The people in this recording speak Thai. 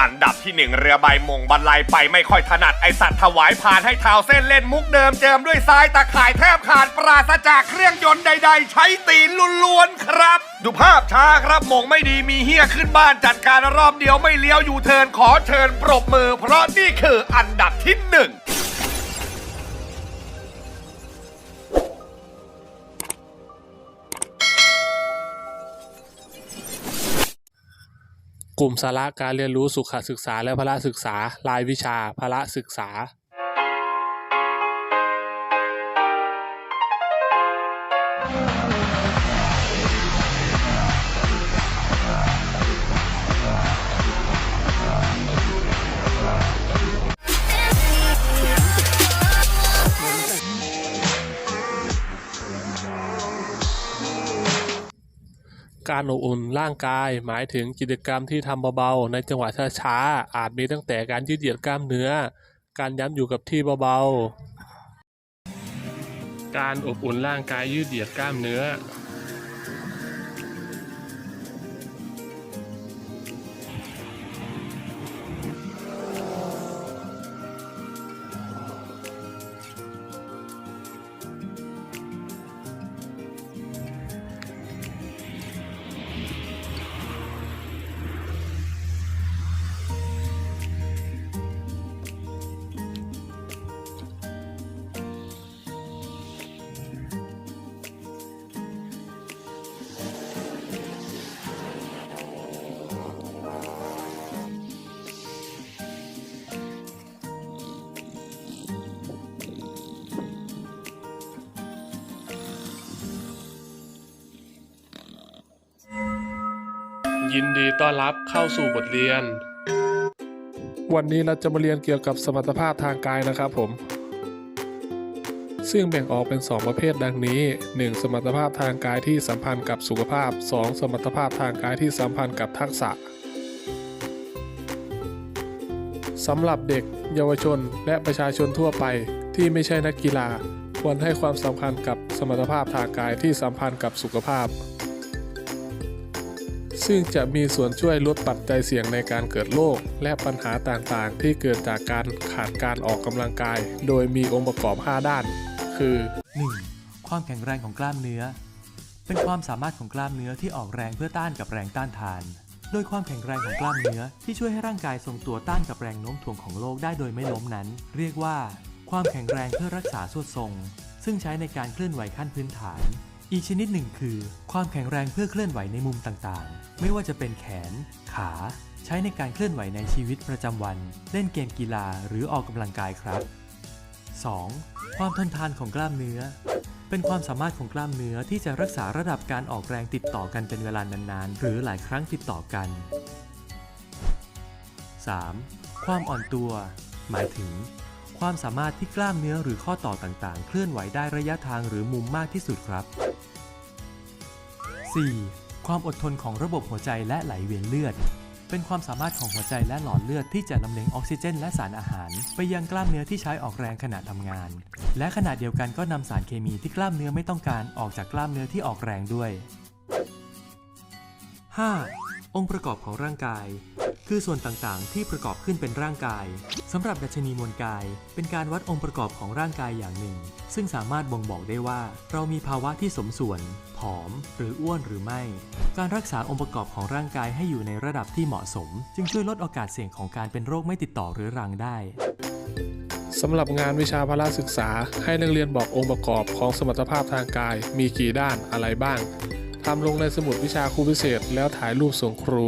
อันดับที่หนึ่งเรือใบมงบรรลัยไปไม่ค่อยถนัดไอสัตว์ถวายผ่านให้เท้าเส้นเล่นมุกเดิมเจิมด้วยทรายตะข่ายแทบขาดปราศจากเครื่องยนต์ใด ๆ ใช้ตีนล้วนๆครับ ดูภาพช้าครับมงไม่ดีมีเฮี้ยขึ้นบ้านจัดการรอบเดียวไม่เลี้ยวอยู่เทินขอเชิญปรบมือ เพราะนี่คืออันดับที่หนึ่ง กลุ่มสาระการเรียนรู้สุขศึกษาและพละศึกษา รายวิชาพละศึกษา การอบอุ่นร่างกาย หมายถึงกิจกรรมที่ทำเบาๆ ในจังหวะช้าๆ อาจมีตั้งแต่การยืดเหยียดกล้ามเนื้อ การย้ำอยู่กับที่เบาๆ การอบอุ่นร่างกายยืดเหยียดกล้ามเนื้อ ยินดีต้อนรับเข้าสู่บทเรียน วันนี้เราจะมาเรียนเกี่ยวกับสมรรถภาพทางกายนะครับผม ซึ่งแบ่งออกเป็น 2 ประเภทดังนี้ 1. สมรรถภาพทางกายที่สัมพันธ์กับสุขภาพ 2. สมรรถภาพทางกายที่สัมพันธ์กับทักษะสำหรับเด็ก เยาวชน และประชาชนทั่วไป ที่ไม่ใช่นักกีฬา ควรให้ความสำคัญกับสมรรถภาพทางกายที่สัมพันธ์กับสุขภาพ ซึ่งจะมีส่วนช่วยลดปัจจัยเสี่ยงในการเกิดโรคและปัญหาต่างๆ ที่เกิดจากการขาดการออกกำลังกาย โดยมีองค์ประกอบ 5 ด้าน คือ 1. ความแข็งแรงของกล้ามเนื้อ เป็นความสามารถของกล้ามเนื้อที่ออกแรงเพื่อต้านกับแรงต้านทาน โดยความแข็งแรงของกล้ามเนื้อที่ช่วยให้ร่างกายทรงตัวต้านกับแรงโน้มถ่วงของโลกได้โดยไม่ล้มนั้น เรียกว่า ความแข็งแรงเพื่อรักษาสวดทรง ซึ่งใช้ในการเคลื่อนไหวขั้นพื้นฐาน อีกชนิดหนึ่งคือ ความแข็งแรงเพื่อเคลื่อนไหวในมุมต่างๆ ไม่ว่าจะเป็นแขน ขา ใช้ในการเคลื่อนไหวในชีวิตประจำวัน เล่นเกมกีฬาหรือออกกำลังกายครับ 2. ความทนทานของกล้ามเนื้อ เป็นความสามารถของกล้ามเนื้อที่จะรักษาระดับการออกแรงติดต่อกันเป็นเวลานานๆ หรือหลายครั้งติดต่อกัน 3. ความอ่อนตัว หมายถึง ความสามารถที่กล้ามเนื้อหรือข้อต่อต่างๆ เคลื่อนไหวได้ระยะทางหรือมุมมากที่สุดครับ 4. ความอดทนของระบบหัวใจและไหลเวียนเลือด เป็นความสามารถของหัวใจและหลอดเลือดที่จะลำเลียงออกซิเจนและสารอาหาร ไปยังกล้ามเนื้อที่ใช้ออกแรงขณะทำงาน และขณะเดียวกันก็นำสารเคมีที่กล้ามเนื้อไม่ต้องการออกจากกล้ามเนื้อที่ออกแรงด้วย 5. องค์ประกอบของร่างกาย คือส่วนต่างๆ ที่ประกอบขึ้นเป็นร่างกายสำหรับดัชนีมวลกาย เป็นการวัดองค์ประกอบของร่างกายอย่างหนึ่ง ซึ่งสามารถบ่งบอกได้ว่า เรามีภาวะที่สมส่วน ผอม หรืออ้วนหรือไม่ การรักษาองค์ประกอบของร่างกายให้อยู่ในระดับที่เหมาะสม จึงช่วยลดโอกาสเสี่ยงของการเป็นโรคไม่ติดต่อเรื้อรังได้สำหรับงานวิชาพละศึกษาให้นักเรียนบอกองค์ประกอบของสมรรถภาพทางกาย มีกี่ด้านอะไรบ้าง ทำลงในสมุดวิชาครูพิเศษ แล้วถ่ายรูปส่งครู